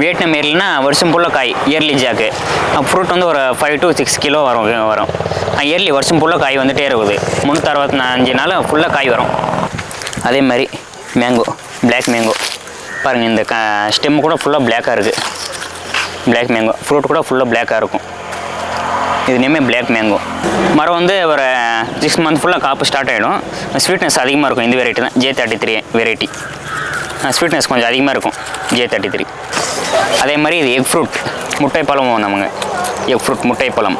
Vietnam ஏர்லினா வருஷம் ஃபுல்லாக காய் இயர்லி ஜாக்கு. ஃப்ரூட் வந்து ஒரு ஃபைவ் டு சிக்ஸ் கிலோ வரும் வரும் இயர்லி வருஷம் ஃபுல்லாக காய் வந்துட்டே இருக்குது. முந்நூற்றி அறுபத்தஞ்சு நாள் ஃபுல்லாக காய் வரும். அதே மாதிரி மேங்கோ பிளாக் மேங்கோ பாருங்கள் இந்த க ஸ்டெம் கூட ஃபுல்லாக பிளாக்காக இருக்குது பிளாக் மேங்கோ ஃப்ரூட் கூட ஃபுல்லாக பிளாக்காக இருக்கும். இது பிளாக் மேங்கோ மரம் வந்து ஒரு சிக்ஸ் மந்த் ஃபுல்லாக காப்பு ஸ்டார்ட் ஆகிடும் ஸ்வீட்னஸ் அதிகமாக இருக்கும் இந்த வெரைட்டி தான். J thirty three variety sweetness கொஞ்சம் அதிகமாக இருக்கும் ஜே தேர்ட்டி த்ரீ அதே மாதிரி இது எக் ஃப்ரூட் முட்டை நம்மங்க எக் ஃப்ரூட் முட்டை பழம்.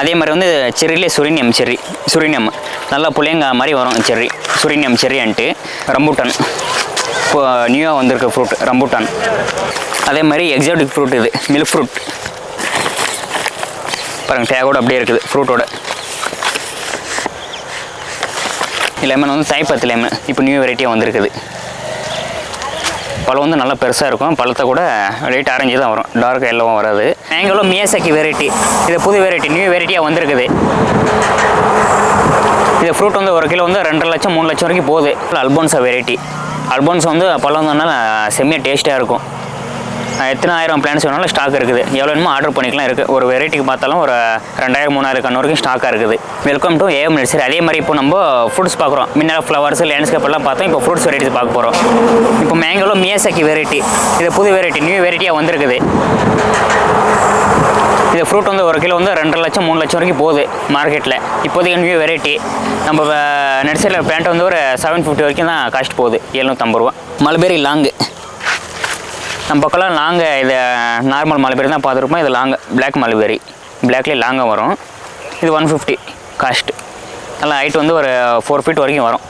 அதே மாதிரி வந்து செர்ரிலே சுரினியம் செர்ரி சுரினியம் நல்லா புளியங்கா மாதிரி வரும் செர்ரி. சுரினியம் செர்ரின்ட்டு. ரம்பூட்டான். இப்போ நியூவாக வந்திருக்க ஃப்ரூட் ரம்பூட்டான். அதே மாதிரி எக்ஸாட்டிக் ஃப்ரூட் இது மில்க் ஃப்ரூட் பாருங்கள் டேகோடு அப்படியே இருக்குது ஃப்ரூட்டோட லெமன் வந்து தாய்ப்பத்து லெமன் இப்போ நியூ வெரைட்டியாக வந்திருக்குது. பழம் வந்து நல்லா பெருசாக இருக்கும். பழத்தை கூட லைட் ஆரஞ்சு தான் வரும். டார்க் எல்லோவும் வராது. மேங்கோலும் மியாசக்கி வெரைட்டி இது புது வெரைட்டி நியூ வெரைட்டியாக வந்திருக்குது. இது ஃப்ரூட் வந்து ஒரு கிலோ வந்து ரெண்டரை லட்சம் மூணு லட்சம் வரைக்கும் போகுது. அல்போன்ஸா வெரைட்டி அல்போன்ஸ் வந்து பழம் வந்ததுனால செம்மியாக டேஸ்ட்டாக இருக்கும். எத்தனை ஆயிரம் பிளான்ஸ் வேணாலும் ஸ்டாக் இருக்குது. எவ்வளோ வேணுமோ ஆர்டர் பண்ணிக்கலாம். இருக்குது ஒரு வெரைட்டிக்கு பார்த்தாலும் ஒரு ரெண்டாயிரம் மூணாயிரம் கண்ணு வரைக்கும் ஸ்டாக்காக இருக்குது. வெல்கம் டு ஏஎம் நர்சரி அதே மாதிரி இப்போ நம்ம ஃப்ரூட்ஸ் பார்க்குறோம். மின்னல் ஃப்ளவர்ஸ் லேண்ட்ஸ்கேப் எல்லாம் பார்த்தோம். இப்போ ஃப்ரூட்ஸ் வெரைட்டிஸ் பார்க்க போகிறோம் இப்போ மேங்கோலோ மியாசக்கி வெரைட்டி இது புது வெரைட்டி நியூ வெரைட்டியாக வந்திருக்குது. இது ஃப்ரூட் வந்து ஒரு கிலோ வந்து ரெண்டரை லட்சம் மூணு லட்சம் வரைக்கும் போகுது மார்க்கெட்டில் இப்போதைக்கு நியூ வெரைட்டி நம்ம நர்சரியில் பிளான்ட் வந்து ஒரு செவன் ஃபிஃப்டி வரைக்கும் தான் காஸ்ட் போகுது. எழுநூற்றம்பது ரூபா. மலபேரி லாங்கு நம்ம பக்கம்லாம் லாங்க இதை நார்மல் மலைபேரி தான் பார்த்துருப்போம். இது லாங்க பிளாக் மலைபெரி பிளாக்லேயே லாங்காக வரும். இது ஒன் ஃபிஃப்டி காஸ்ட் நல்லா ஹைட் வந்து ஒரு ஃபோர் ஃபீட் வரைக்கும் வரும்.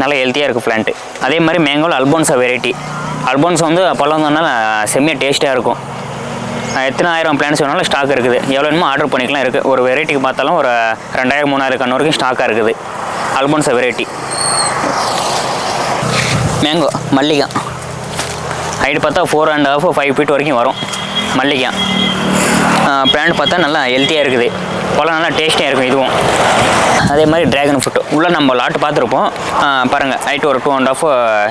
நல்லா ஹெல்த்தியாக இருக்குது பிளான்ட்டு அதே மாதிரி மேங்கோவில் அல்போன்ஸா வெரைட்டி அல்போன்ஸ் வந்து பழம் வந்ததுனால செம்மியாக டேஸ்ட்டாக இருக்கும். எத்தனை ஆயிரம் பிளான்ஸ் வேணாலும் ஸ்டாக் இருக்குது. எவ்வளோ வேணுமோ ஆர்டர் பண்ணிக்கலாம் இருக்குது ஒரு வெரைட்டிக்கு பார்த்தாலும் ஒரு ரெண்டாயிரம் மூணாயிரம் கண்ணு வரைக்கும் ஸ்டாக்காக இருக்குது. Alphonso variety mango Mallika. Height பார்த்தா four and half five feet வரைக்கும் வரும். மல்லிகா. பிளான்ட் பார்த்தா நல்லா ஹெல்த்தியாக இருக்குது. பழம் நல்லா டேஸ்டியாக இருக்கும் இதுவும். அதே மாதிரி ட்ராகன் ஃப்ரூட் உள்ளே நம்ம லாட்டு பார்த்துருப்போம். பாருங்கள் ஹைட் ஒரு two and half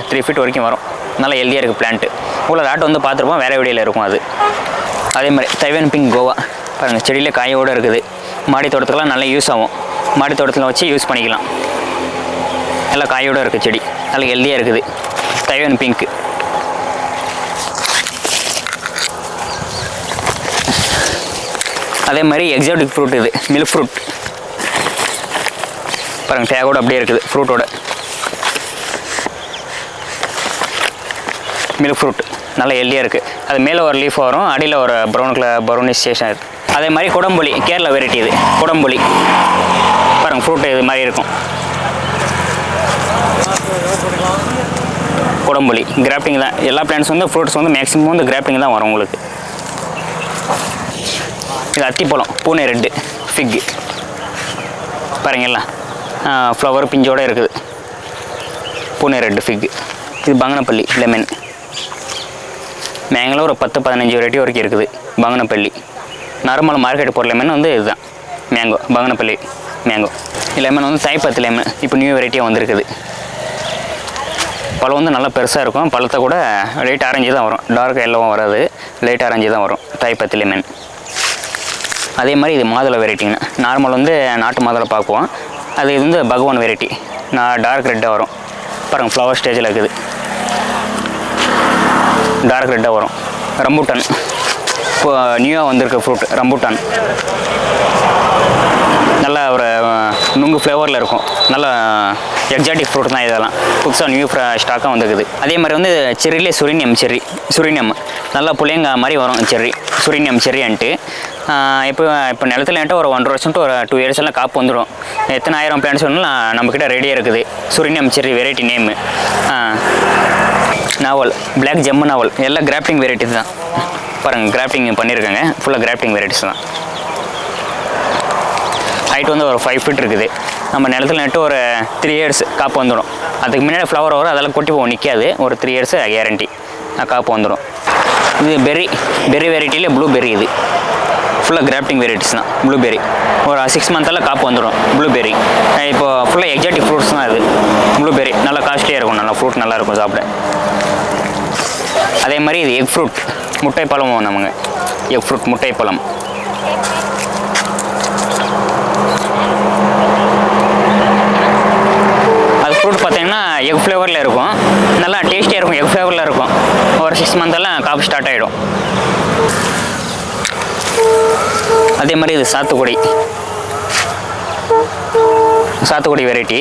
three feet வரைக்கும் வரும். நல்லா ஹெல்த்தியாக இருக்குது பிளான்ட்டு உள்ள லாட்டு வந்து பார்த்துருப்போம் வேறு வீடியோவில் இருக்கும் அது. அதே மாதிரி தைவன் பிங்க் கோவா பாருங்கள் செடியில் காயோடு இருக்குது. மாடி தோட்டத்துக்கெலாம் நல்லா யூஸ் ஆகும். மாடி தோட்டத்தில் வச்சு யூஸ் பண்ணிக்கலாம். நல்லா காயோடு இருக்குது செடி. நல்லா ஹெல்த்தியாக இருக்குது. தைவன் பிங்க்கு அதே மாதிரி எக்ஸாட்டிக் ஃப்ரூட் இது மில்க் ஃப்ரூட் பாருங்க டேகோட அப்படியே இருக்குது ஃப்ரூட்டோட மில்க் ஃப்ரூட் நல்லா எல்லியாக இருக்குது அது மேலே ஒரு லீஃப் வரும் அடியில் ஒரு ப்ரௌன் கலர் ப்ரௌனிஷ் ஸ்டேஷன் இருக்குது அதே மாதிரி குடம்புலி கேரளா வெரைட்டி இது குடம்புலி பாருங்கள் ஃப்ரூட் இது மாதிரி இருக்கும். குடம்புலி கிராஃப்டிங் தான். எல்லா பிளான்ஸ் வந்து ஃப்ரூட்ஸ் வந்து மேக்ஸிமம் வந்து கிராஃப்டிங் தான் வரும் உங்களுக்கு. இது அத்திப்பழம் பூனை ரெண்டு. ஃபிக்கு பாருங்களா ஃப்ளவர் பிஞ்சோடு இருக்குது. பூனை ரெட்டு ஃபிக்கு இது பங்கனப்பள்ளி லெமன் மேங்கலாம் ஒரு பத்து பதினஞ்சு வெரைட்டி வரைக்கும் இருக்குது. பங்கனப்பள்ளி. நார்மல் மார்க்கெட் போகிற லெமன் வந்து இதுதான். மேங்கோ பங்கனப்பள்ளி மேங்கோ லெமன் வந்து தாய்ப்பத்து லெமன் இப்போ நியூ வெரைட்டியாக வந்திருக்குது. பழம் வந்து நல்லா பெருசாக இருக்கும். பழத்தை கூட லைட் ஆரஞ்சு தான் வரும். டார்க் எல்லோவும் வராது. லைட் ஆரஞ்சு தான் வரும். தாய்ப்பத்து லெமன் அதே மாதிரி இது மாதுளை வெரைட்டிங்க. நார்மல் வந்து நாட்டு மாதுளை பார்க்குவோம் அது இது வந்து பகவான் வெரைட்டி. நான் டார்க் ரெட்டாக வரும். பாருங்கள் ஃப்ளவர் ஸ்டேஜில் இருக்குது. டார்க் ரெட்டாக வரும். ரம்பூட்டான். இப்போ நியூவாக வந்திருக்க ஃப்ரூட் ரம்பூட்டான். நல்லா ஒரு நுங்கு ஃப்ளேவரில் இருக்கும். நல்லா எக்ஸாட்டிக் ஃப்ரூட் தான் இதெல்லாம். புதுசாக நியூ ஸ்டாக்காக வந்துருக்குது. அதே மாதிரி வந்து செர்ரிலே சுரினியம் செர்ரி சுரினியம் நல்லா புளியங்கா மாதிரி வரும் செரி சுரினியம் செரியன்ட்டு இப்போ இப்போ நிலத்துல ஒரு ஒன்றரை வருஷம் ஒரு டூ இயர்ஸ் எல்லாம் காப்பு வந்துடும். எத்தனை ஆயிரம் பிளான்ஸ் வேணாலும் நம்மக்கிட்ட ரெடியாக இருக்குது. சுரினியம் செர்ரி வெரைட்டி நேமு நாவல் பிளாக் ஜெம்மு நாவல் எல்லாம் கிராஃப்டிங் வெரைட்டிஸ் தான். பாருங்கள் கிராஃப்டிங் பண்ணியிருக்காங்க. ஃபுல்லாக கிராஃப்டிங் வெரைட்டிஸ் தான். ஹைட் வந்து ஒரு ஃபைவ் ஃபீட் இருக்குது. நம்ம நிலத்துல நட்டு ஒரு த்ரீ இயர்ஸ் காப்பு வந்துடும். அதுக்கு முன்னாடி ஃப்ளவர் வரும் அதெல்லாம் கொட்டி போகும் நிற்காது ஒரு த்ரீ இயர்ஸ் கேரண்டி காப்பு வந்துடும். இது பெரி பெரி வெரைட்டியில் ப்ளூபெரி இது. ஃபுல்லாக கிராஃப்டிங் வெரைட்டிஸ் தான் ப்ளூபெரி ஒரு சிக்ஸ் மந்த்தெல்லாம் காப்பு வந்துடும் ப்ளூபெரி இப்போ ஃபுல்லாக எக்ஸாட்டிக் ஃப்ரூட்ஸ் தான் இது. ப்ளூபெரி நல்லா காஸ்ட்லியாக இருக்கும் நல்லா ஃப்ரூட் நல்லா இருக்கும் சாப்பிட. அதே மாதிரி இது எக் ஃப்ரூட் முட்டை பழம் நமங்க எக் ஃப்ரூட் முட்டை பழம். ஃப்ரூட் பார்த்தீங்கன்னா எக் ஃப்ளேவரில் இருக்கும். நல்லா டேஸ்டியாக இருக்கும் எக் ஃப்ளேவரில் இருக்கும். ஒரு சிக்ஸ் மந்த்தெல்லாம் காஃபி ஸ்டார்ட் ஆகிடும் அதே மாதிரி இது சாத்துக்குடி. சாத்துக்குடி வெரைட்டி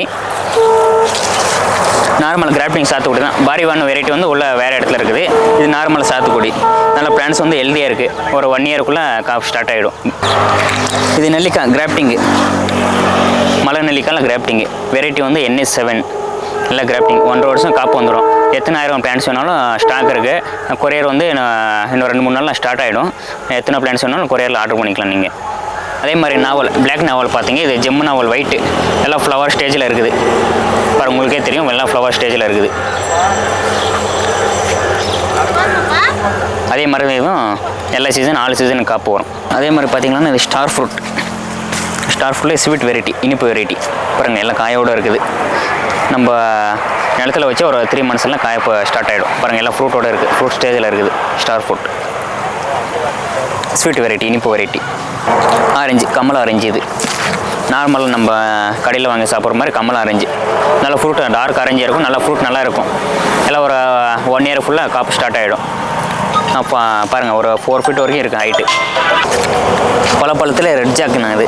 நார்மல் கிராஃப்டிங் சாத்துக்குடி தான். பாரி பாரிவான் வெரைட்டி வந்து உள்ள வேறு இடத்துல இருக்குது. இது நார்மல் சாத்துக்குடி. நல்ல பிளான்ஸ் வந்து ஹெல்தியாக இருக்குது ஒரு ஒன் இயருக்குள்ளே காஃபி ஸ்டார்ட் ஆகிடும் இது நெல்லிக்காய் கிராஃப்டிங்கு மலை நெல்லிக்காயில் கிராஃப்டிங்கு வெரைட்டி வந்து என்எஸ் செவன் இல்லை கிராஃப்டிங் ஒன்றரை வருஷம் காப்பு வந்துடும் எத்தனை ஆயிரம் பிளான்ஸ் வேணாலும் ஸ்டாக் இருக்குது கொரியர் வந்து இன்னும் ரெண்டு மூணு நாளில் ஸ்டார்ட் ஆகிடும் எத்தனை பிளான்ஸ் வேணாலும் கொரியரில் ஆர்டர் பண்ணிக்கலாம் நீங்கள் அதே மாதிரி நாவல் பிளாக் நாவல் பார்த்தீங்க. இது ஜெம்மு நாவல் ஒயிட்டு எல்லாம் ஃப்ளவர் ஸ்டேஜில் இருக்குது. பாரு உங்களுக்கே தெரியும். எல்லாம் ஃப்ளவர் ஸ்டேஜில் இருக்குது. அதே மாதிரி இதுவும் எல்லா சீசன் நாலு சீசன் காப்பு வரும். அதே மாதிரி பார்த்தீங்கன்னா இது ஸ்டார் ஃப்ரூட் ஸ்டார் ஃப்ரூட்டில் ஸ்வீட் வெரைட்டி இனிப்பு வெரைட்டி பாருங்கள் எல்லாம் காயோடு இருக்குது. நம்ம நிலத்துல வச்சு ஒரு த்ரீ மந்த்ஸ்லாம் காய ஸ்டார்ட் ஆகிடும் பாருங்கள் எல்லாம் ஃப்ரூட்டோட இருக்குது ஃப்ரூட் ஸ்டேஜில் இருக்குது. ஸ்டார் ஃப்ரூட் ஸ்வீட் வெரைட்டி இனிப்பு வெரைட்டி ஆரஞ்சு கமலா ஆரஞ்சு இது. நார்மலாக நம்ம கடையில் வாங்கி சாப்பிட்ற மாதிரி கமலா ஆரஞ்சு. நல்ல ஃப்ரூட் டார்க் ஆரஞ்சாக இருக்கும். நல்ல ஃப்ரூட் நல்லா இருக்கும். எல்லாம் ஒரு ஒன் இயர் ஃபுல்லாக காப்பு ஸ்டார்ட் ஆகிடும் அப்போ பாருங்கள் ஒரு ஃபோர் ஃபீட் வரைக்கும் இருக்குது ஹைட்டு பழப்பழத்தில் ரெட் ஜாக்குண்ணா இது.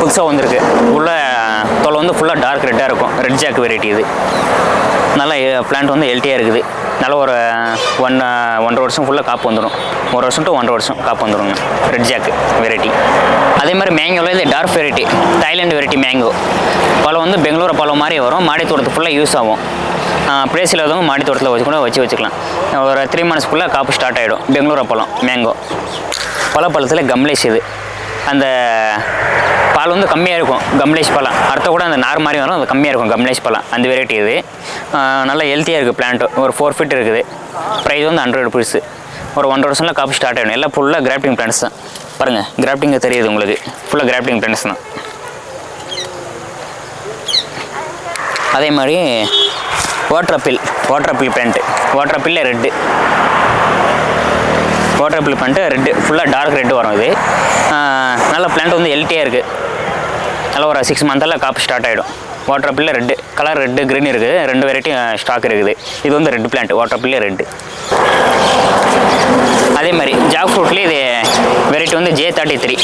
புதுசாக வந்திருக்கு. உள்ளே தொலை வந்து ஃபுல்லாக டார்க் ரெட்டாக இருக்கும். ரெட் ஜாக் வெரைட்டி இது. நல்லா பிளான்ட் வந்து ஹெல்த்தியாக இருக்குது. நல்ல ஒரு ஒன் ஒன்றரை வருஷம் ஃபுல்லாக காப்பு வந்துடும் ஒரு வருஷம் டு ஒன்றரை வருஷம் காப்பு வந்துடுங்க ரெட் ஜாக் வெரைட்டி அதே மாதிரி மேங்கோவில் இது dark variety Thailand variety mango பழம் வந்து பெங்களூர் பழம் மாதிரி வரும். மாடி தோட்டத்துக்கு ஃபுல்லாக யூஸ் ஆகும். பிளேஸ் இல்லாதவங்க மாடி தோட்டத்தில் வச்சு கூட வச்சு வச்சுக்கலாம். ஒரு த்ரீ மந்த்ஸ்க்குள்ளே காப்பு ஸ்டார்ட் ஆகிடும் பெங்களூர் பழம் மேங்கோ பழப்பழத்தில் கம்லேஷ் இது. அந்த பால் வந்து கம்மியாக இருக்கும். கம்லேஷ் பழம் அடுத்த கூட அந்த நார் மாதிரி வரும் அது கம்மியாக இருக்கும். கம்லேஷ் பழம் அந்த வெரைட்டி இது. நல்லா ஹெல்த்தியாக இருக்குது பிளான்ட்டு ஒரு ஃபோர் ஃபீட் இருக்குது. ப்ரைஸ் வந்து ஹண்ட்ரட் ருபீஸ் ஒரு ஒன்றரை வருஷம்ல காப்பி ஸ்டார்ட் ஆகிடும் எல்லாம் ஃபுல்லாக கிராஃப்டிங் பிளான்ஸ் தான். பாருங்கள் கிராஃப்டிங்க தெரியுது உங்களுக்கு. ஃபுல்லாக கிராஃப்டிங் பிளான்ஸ் தான். அதே மாதிரி water apple water apple plant water apple red water apple plant red ஃபுல்லாக டார்க் ரெட்டு வரும் இது. நல்ல பிளான்ட் வந்து ஹெல்த்தியாக இருக்குது நல்லா ஒரு சிக்ஸ் மந்தில் காப்பு ஸ்டார்ட் ஆகிடும் water apple red colour red green இருக்குது ரெண்டு வெரைட்டி ஸ்டாக் இருக்குது. இது வந்து red plant water apple red அதே மாதிரி ஜாக் ஃப்ரூட்லேயே இது வெரைட்டி வந்து J thirty three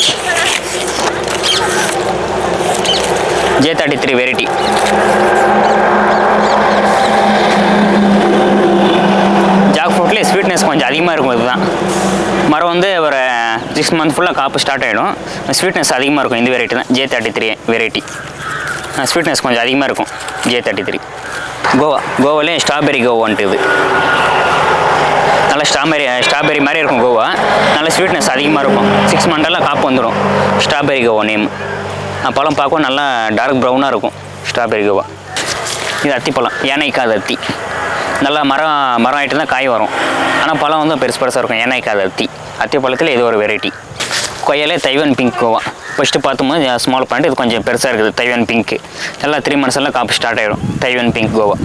J thirty three variety jack ஃப்ரூட்லேயே sweetness கொஞ்சம் அதிகமாக இருக்கும் இதுதான். மரம் வந்து சிக்ஸ் மந்த் ஃபுல்லாக காப்பு ஸ்டார்ட் ஆகிடும் ஸ்வீட்னஸ் அதிகமாக இருக்கும் இந்த வெரைட்டி தான். J thirty three variety sweetness கொஞ்சம் அதிகமாக இருக்கும். ஜே தேர்ட்டி த்ரீ கோவா கோவாலேயும் ஸ்ட்ராபெரி கோவான்ட்டு இது. நல்லா ஸ்ட்ராபெரி ஸ்ட்ராபெரி மாதிரி இருக்கும் கோவா. நல்லா ஸ்வீட்னஸ் அதிகமாக இருக்கும். சிக்ஸ் மந்தெல்லாம் காப்பு வந்துடும் ஸ்ட்ராபெரி கோவா நேம் பழம் பார்க்கவும் நல்லா டார்க் ப்ரௌனாக இருக்கும். Strawberry guava. இது அத்திப்பழம் ஏனைக்காத அத்தி. நல்லா மரம் மரம் ஆகிட்டு தான் காய் வரும். ஆனால் பழம் வந்து பெருசு பெருசாக இருக்கும். ஏனைக்காத அத்தி. அத்தி பழத்தில் இது ஒரு வெரைட்டி கொய்யாலே தைவன் பிங்க் கோவா. ஃபஸ்ட்டு பார்த்தோம்போது ஸ்மால் பாயிண்ட் இது கொஞ்சம் பெருசாக இருக்குது தைவன் பிங்க்கு நல்லா த்ரீ மந்த்ஸ் எல்லாம் காப்பு ஸ்டார்ட் ஆகிடும் தைவன் பிங்க் கோவா.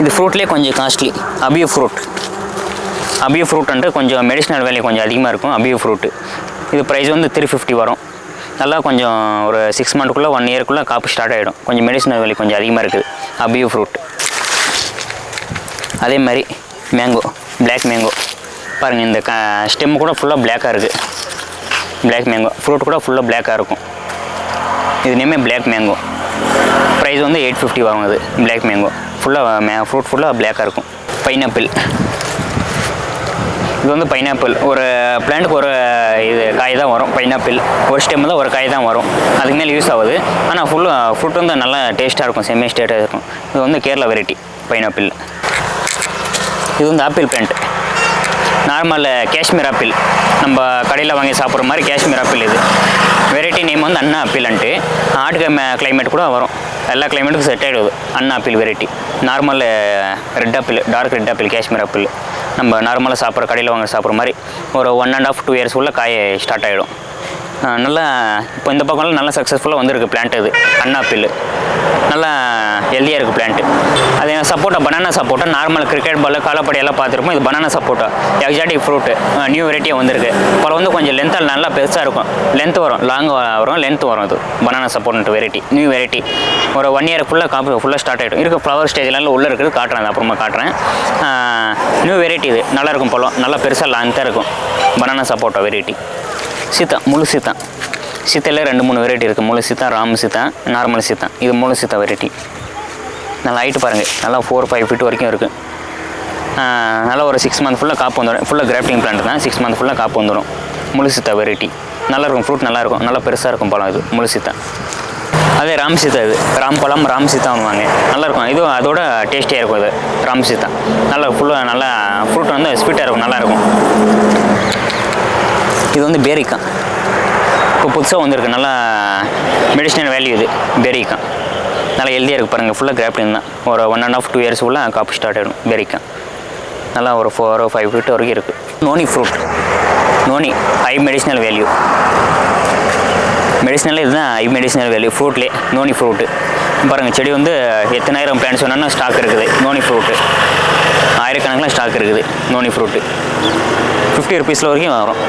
இது ஃப்ரூட்லேயே கொஞ்சம் காஸ்ட்லி அபியூ ஃப்ரூட் அபியூ ஃப்ரூட்ன்ட்டு கொஞ்சம் மெடிசினல் வேல்யூ கொஞ்சம் அதிகமாக இருக்கும் அபியூ ஃப்ரூட்டு இது ப்ரைஸ் வந்து த்ரீ ஃபிஃப்டி வரும். நல்லா கொஞ்சம் ஒரு சிக்ஸ் மந்த்துக்குள்ளே ஒன் இயர்க்குள்ளே காப்பு ஸ்டார்ட் ஆகிடும் கொஞ்சம் மெடிசினல் வேல்யூ கொஞ்சம் அதிகமாக இருக்குது அபியூ ஃப்ரூட் அதே மாதிரி மேங்கோ பிளாக் மேங்கோ பாருங்கள் இந்த க ஸ்டெம் கூட ஃபுல்லாக பிளாக்காக இருக்குது பிளாக் மேங்கோ ஃப்ரூட் கூட ஃபுல்லாக பிளாக்காக இருக்கும். இது நேமே பிளாக் மேங்கோ ப்ரைஸ் வந்து எயிட் ஃபிஃப்டி வாங்குது அது பிளாக் மேங்கோ ஃபுல்லாக மே ஃப்ரூட் ஃபுல்லாக பிளாக்காக இருக்கும். பைனாப்பிள் இது வந்து பைனாப்பிள் ஒரு பிளான்ட்டுக்கு ஒரு இது காய் தான் வரும் பைனாப்பிள் ஒரு ஸ்டெம் தான் ஒரு காய் தான் வரும். அதுக்கு மேலே யூஸ் ஆகுது. ஆனால் ஃபுல்லாக ஃப்ரூட் வந்து நல்லா டேஸ்ட்டாக இருக்கும் செமி ஸ்டேட்டாக இருக்கும். இது வந்து கேரளா வெரைட்டி பைனாப்பிள் இது வந்து apple plant normal Kashmir apple. நம்ம கடையில் வாங்கி சாப்பிட்ற மாதிரி காஷ்மீர் ஆப்பிள் இது. வெரைட்டி நேம் வந்து அண்ணா ஆப்பிள்ன்ட்டு ஆட்டு கிளைமேட் கூட வரும். எல்லா கிளைமேட்டுக்கும் செட் ஆகிடுது Anna apple variety normal red apple dark red apple Kashmir apple. நம்ம நார்மலாக சாப்பிட்ற கடையில் வாங்க சாப்பிட்ற மாதிரி ஒரு one and half two years உள்ள காய ஸ்டார்ட் ஆகிடும் நல்லா இப்போ இந்த பக்கம்லாம் நல்லா சக்ஸஸ்ஃபுல்லாக வந்திருக்கு பிளான்ட் இது. அண்ணாப்பில் நல்லா ஹெல்தியாக இருக்குது பிளான்ட்டு அது சப்போட்டா பனானா சப்போட்டா நார்மல் கிரிக்கெட் பால் காலப்படையெல்லாம் பார்த்துருப்போம். இது பனானா சப்போட்டா எக்ஸாட்டிக் ஃப்ரூட்டு நியூ வெரைட்டியாக வந்திருக்கு. அப்புறம் வந்து கொஞ்சம் லென்த்தாக நல்லா பெருசாக இருக்கும். லென்த் வரும். லாங் வரும். லென்த் வரும் இது banana support variety new variety ஒரு ஒன் இயர் ஃபுல்லாக காப்பு ஃபுல்லாக ஸ்டார்ட் ஆகிடும் இருக்க ஃப்ளவர் ஸ்டேஜ்லாம் உள்ளே இருக்குது. காட்டுறேன் அப்புறமா காட்டுறேன். நியூ வெரைட்டி இது. நல்லாயிருக்கும் பழம். நல்லா பெருசாக லென்த்தாக இருக்கும். பனானா சப்போட்டா வெரைட்டி சீத்தா முழு சீத்தா சீத்தையில் ரெண்டு மூணு வெரைட்டி இருக்குது முழு சீத்தா ராம் சீத்தா நார்மல் சீத்தா இது முழு சீத்தா வெரைட்டி நல்லா ஹைட்டு பாருங்கள் நல்லா ஃபோர் ஃபைவ் ஃபீட் வரைக்கும் இருக்குது நல்லா ஒரு சிக்ஸ் மந்த் ஃபுல்லாக காப்பு வந்துடும் ஃபுல்லாக கிராஃப்டிங் பிளான்ட் தான். சிக்ஸ் மந்த் ஃபுல்லாக காப்பு வந்துடும் முழு சீத்தா வெரைட்டி நல்லாயிருக்கும் ஃப்ரூட் நல்லாயிருக்கும் நல்லா பெருசாக இருக்கும் பழம் இது. முழு சீத்தா அதே ராம் சீத்தா இது. ராம் பழம் ராம் நல்லா நல்லாயிருக்கும் இதுவும் அதோட டேஸ்டியாக இருக்கும் இது. ராம் சீத்தா நல்லா ஃபுல்லாக நல்லா ஃப்ரூட் வந்து ஸ்வீட்டாக இருக்கும். நல்லாயிருக்கும் இது வந்து பேரிக்கா. இப்போ புதுசாக வந்திருக்கு. நல்லா மெடிசினல் வேல்யூ இது. பேரிக்கா. நல்லா ஹெல்த்தியாக இருக்குது பாருங்கள் ஃபுல்லாக கிராஃப்டிங் தான். ஒரு one and half two years ஃபுல்லாக காப்பி ஸ்டார்ட் ஆகிடும் பேரிக்கா. நல்லா ஒரு ஃபோர் ஃபைவ் ஃபீட் வரைக்கும் இருக்குது noni fruit noni high medicinal value medicinal இதுதான் ஹை மெடிசினல் வேல்யூ ஃப்ரூட்லேயே நோனி ஃப்ரூட்டு பாருங்கள் செடி வந்து எத்தனாயிரம் பிளான்ஸ் வேணாலும் ஸ்டாக் இருக்குது. நோனி ஃப்ரூட்டு ஆயிரக்கணக்கில் ஸ்டாக் இருக்குது. நோனி ஃப்ரூட்டு ஃபிஃப்டி ருபீஸில் வரைக்கும் வரும்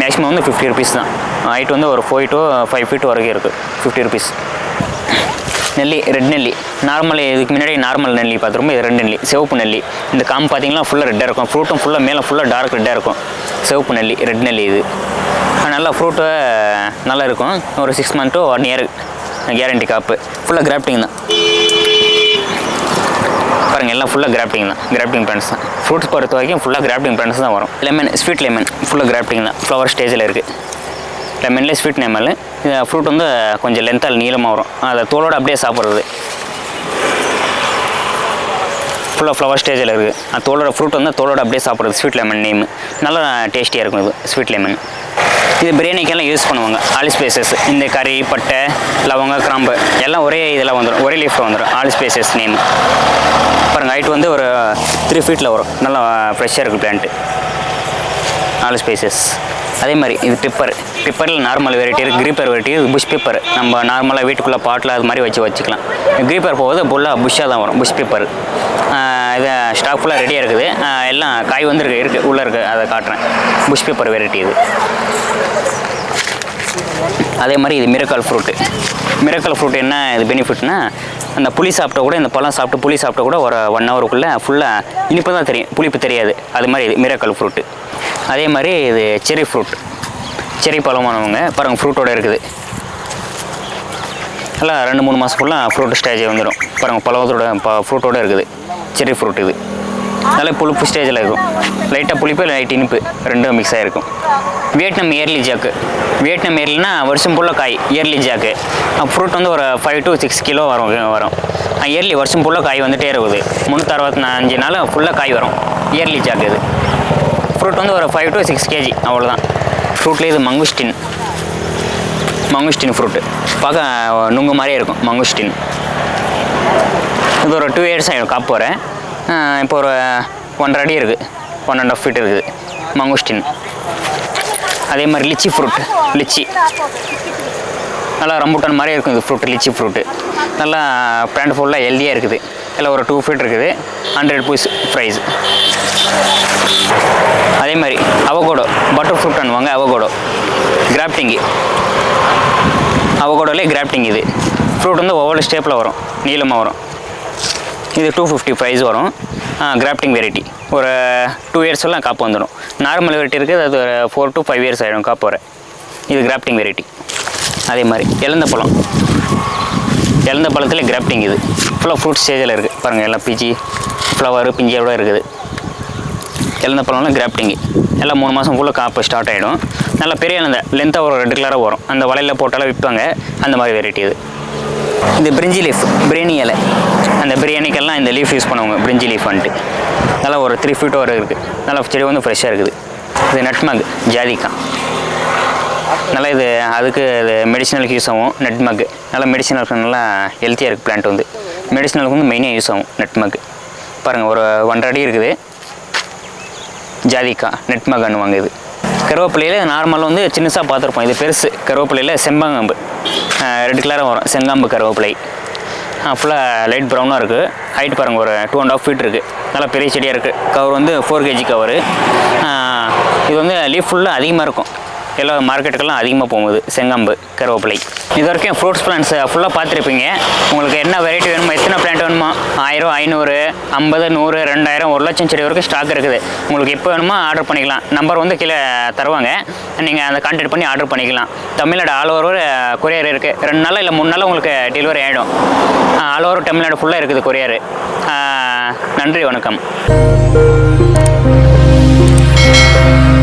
மேக்ஸிமம் வந்து ஃபிஃப்டி ருபீஸ் தான். ஹைட் வந்து ஒரு ஃபோர் டு ஃபைவ் ஃபீட் வரைக்கும் இருக்குது ஃபிஃப்டி ருபீஸ் நெல்லி ரெட் நெல்லி. நார்மல் இதுக்கு முன்னாடி நார்மல் நெல்லி பார்த்துருப்போம். இது ரெட் நெல்லி. சிவப்பு நெல்லி. இந்த காம்பு பார்த்தீங்கன்னா ஃபுல்லாக ரெட்டாக இருக்கும். ஃப்ரூட்டும் ஃபுல்லாக மேலே ஃபுல்லாக டார்க் ரெட்டாக இருக்கும். சிவப்பு நெல்லி ரெட் நெல்லி இது. நல்லா ஃப்ரூட்டு நல்லா இருக்கும். ஒரு six month to one year guarantee காப்பு. ஃபுல்லாக கிராஃப்டிங் தான். பாருங்கள் எல்லாம் ஃபுல்லாக கிராஃப்டிங் தான் கிராஃப்டிங் பிளான்ஸ் தான். ஃப்ரூட்ஸ் பொறுத்த வரைக்கும் ஃபுல்லாக கிராஃப்டிங் பிளான்ஸ் தான் வரும். லெமன் ஸ்வீட் லெமன் ஃபுல்லாக கிராஃப்டிங் தான். ஃப்ளவர் ஸ்டேஜில் இருக்குது லெமன்லேயே ஸ்வீட் லெமன் ஃப்ரூட் வந்து கொஞ்சம் லென்த்தால் நீளமாக வரும். அதை தோலோடு அப்படியே சாப்பிட்றது. ஃபுல்லாக ஃப்ளவர் ஸ்டேஜில் இருக்குது அந்த தோலோட ஃப்ரூட் வந்து தோலோட அப்படியே சாப்பிட்றது. ஸ்வீட் லெமன் நேம் நல்லா டேஸ்டியாக இருக்கும் இது ஸ்வீட் லெமன் இது பிரியாணிக்கெல்லாம் யூஸ் பண்ணுவாங்க. ஆலி ஸ்பேசஸ் இந்த கறி பட்டை லவங்க கிராம்பு எல்லாம் ஒரே இதில் வந்துடும் ஒரே லீஃபில் வந்துடும் ஆலி ஸ்பேசஸ் நேம் பாருங்கள் ஹைட் வந்து ஒரு த்ரீ ஃபீட்டில் வரும். நல்லா ஃப்ரெஷ்ஷாக இருக்குது பிளான்ட்டு ஆலி ஸ்பைசஸ் அதே மாதிரி இது பிப்பர் பிப்பரில் நார்மல் வெரைட்டி இருக்குது க்ரீப்பர் வெரைட்டி புஷ் பிப்பர் நம்ம நார்மலாக வீட்டுக்குள்ளே பாட்டில் அது மாதிரி வச்சு வச்சுக்கலாம். க்ரீப்பர் போகுது ஃபுல்லாக புஷ்ஷாக தான் வரும். புஷ் பிப்பர் இது ஸ்டாக் ஃபுல்லாக ரெடியாக இருக்குது. எல்லாம் காய் வந்துருக்கு. இருக்குது உள்ளே இருக்குது அதை காட்டுறேன். புஷ் பேப்பர் வெரைட்டி இது. அதே மாதிரி இது மிரக்கல் ஃப்ரூட்டு மிரக்கல் ஃப்ரூட் என்ன இது பெனிஃபிட்னா அந்த புளி சாப்பிட்டா கூட இந்த பழம் சாப்பிட்டு புளி சாப்பிட்டா கூட ஒரு ஒன் ஹவருக்குள்ளே ஃபுல்லாக இனிப்பு தான் தெரியும். புளிப்பு தெரியாது. அது மாதிரி இது மிரக்கல் ஃப்ரூட்டு அதே மாதிரி இது செரி ஃப்ரூட் செரி பழமானவங்க பாருங்கள் ஃப்ரூட்டோட இருக்குது. நல்லா ரெண்டு மூணு மாதம் ஃபுல்லாக ஃப்ரூட் ஸ்டேஜ் வந்துடும் பாருங்கள் பழத்தோட ப ஃப்ரூட்டோட இருக்குது. செரி ஃப்ரூட் இது. நல்லா புளிப்பு ஸ்டேஜில் இருக்கும். லைட்டாக புளிப்பு லைட் இனிப்பு. ரெண்டும் மிக்ஸ் ஆகிருக்கும் வியட்நாம் இயர்லி ஜாக்கு வியட்நாம் இயர்லினா வருஷம் ஃபுல்லாக காய் இயர்லி ஜாக்கு ஃப்ரூட் வந்து ஒரு ஃபைவ் டு சிக்ஸ் கிலோ வரும் வரும். இயர்லி வருஷம் ஃபுல்லாக காய் வந்துட்டே இருக்குது. முந்நூற்றி அறுபத்தி அஞ்சு நாள் ஃபுல்லாக காய் வரும். இயர்லி ஜாக்கு இது. ஃப்ரூட் வந்து ஒரு ஃபைவ் டு சிக்ஸ் கேஜி அவ்வளோதான் ஃப்ரூட்லேயே இது மங்குஸ்டின் மங்குஸ்டின் ஃப்ரூட்டு பார்க்க நுங்கு மாதிரியே இருக்கும் மங்குஸ்டின் இது ஒரு டூ இயர்ஸ் ஆகிடும் காப்பு வரேன் இப்போ ஒரு ஒன்றரை அடி இருக்குது ஒன் அண்ட் ஆஃப் ஃபீட் இருக்குது மங்குஸ்டின் அதே மாதிரி லிச்சி ஃப்ரூட் லிச்சி. நல்லா ரம்புட்டான் மாதிரியே இருக்கும் இது ஃப்ரூட் லிச்சி ஃப்ரூட்டு நல்லா பிளான்ட் ஃபுல்லாக ஹெல்தியாக இருக்குது. இதில் ஒரு டூ ஃபீட் இருக்குது ஹண்ட்ரட் பீஸ் ப்ரைஸ் அதே மாதிரி அவகோடோ பட்டர் ஃப்ரூட் அனுவாங்க அவகோடோ கிராப்டிங்கு அவகோடோலே கிராப்டிங் இது. ஃப்ரூட் வந்து ஒவ்வொரு ஸ்டேப்பில் வரும் நீளமாக வரும். இது டூ ஃபிஃப்டி ப்ரைஸ் வரும். கிராப்டிங் வெரைட்டி ஒரு டூ இயர்ஸ் எல்லாம் காப்பு வந்துடும் நார்மல் வெரைட்டி இருக்குது அது ஒரு ஃபோர் டு ஃபைவ் இயர்ஸ் ஆகிடும் காப்பு வர இது கிராப்டிங் வெரைட்டி அதே மாதிரி இழந்த பழம். இழந்த பழத்தில் கிராஃப்டிங் இது. ஃபுல்லாக ஃப்ரூட் ஸ்டேஜில் இருக்குது பாருங்கள் எல்லாம் பிஜி ஃப்ளவர் பிஞ்சியோட இருக்குது. இழந்த பழம்லாம் கிராப்டிங்கு எல்லாம் மூணு மாதம் ஃபுல்லாக காப்பு ஸ்டார்ட் ஆகிடும் நல்லா பெரிய இழந்த லென்த்தாக ஒரு ரெகுலராக வரும். அந்த வலையில் போட்டாலும் விற்பாங்க. அந்த மாதிரி வெரைட்டி இது. இந்த பிரிஞ்சி லீஃப் பிரியாணி இலை. அந்த பிரியாணிக்கெல்லாம் இந்த லீஃப் யூஸ் பண்ணுவாங்க பிரிஞ்சி லீஃப் வந்துட்டு. நல்லா ஒரு த்ரீ ஃபீட் வரை இருக்குது நல்லா செடி வந்து ஃப்ரெஷ்ஷாக இருக்குது. இது நட்மக் ஜாதிக்காய். நல்லா இது அதுக்கு இது மெடிசினலுக்கு யூஸ் ஆகும் நட்மக் நல்லா மெடிசினலுக்கு நல்லா ஹெல்த்தியாக இருக்குது பிளான்ட் வந்து. மெடிசினலுக்கு வந்து மெயினாக யூஸ் ஆகும் நட்மக் பாருங்கள் ஒரு ஒன்றரை அடி இருக்குது. ஜாதிக்காய் மக்கான்னு இது. கருவேப்பிலையில் நார்மலாக வந்து சின்னசாக பார்த்துருப்போம். இது பெருசு. கருவேப்பிலையில் செம்பங்கம்பு ரெட் கலராக வரும். செங்காம்பு கருவேப்பிலை. ஃபுல்லாக லைட் ப்ரௌனாக இருக்குது ஹைட் பாருங்கள் ஒரு டூ அண்ட் ஆஃப் ஃபீட் இருக்குது நல்லா பெரிய செடியாக இருக்குது கவர் வந்து ஃபோர் கேஜி கவரு இது வந்து லீஃப் ஃபுல்லாக அதிகமாக இருக்கும். எல்லா மார்க்கெட்டுக்கெல்லாம் அதிகமாக போகுது செங்காம்பு கருவேப்பிலை. இது வரைக்கும் ஃப்ரூட்ஸ் பிளான்ஸ் ஃபுல்லாக பார்த்துருப்பீங்க. உங்களுக்கு என்ன வெரைட்டி வேணுமோ எத்தனை பிளான்ட் வேணுமோ ஆயிரம் ஐநூறு ஐம்பது நூறு ரெண்டாயிரம் ஒரு லட்சம் செடி வரைக்கும் ஸ்டாக் இருக்குது. உங்களுக்கு எப்போ வேணுமோ ஆர்டர் பண்ணிக்கலாம். நம்பர் வந்து கீழே தருவாங்க. நீங்கள் அந்த கான்டாக்ட் பண்ணி ஆர்டர் பண்ணிக்கலாம். தமிழ்நாடு ஆல் ஓவர் கொரியர் இருக்குது ரெண்டு நாள் இல்லை மூணு நாள் உங்களுக்கு டெலிவரி ஆகிடும் ஆல் ஓவர் தமிழ்நாடு ஃபுல்லாக இருக்குது கொரியர் நன்றி வணக்கம்.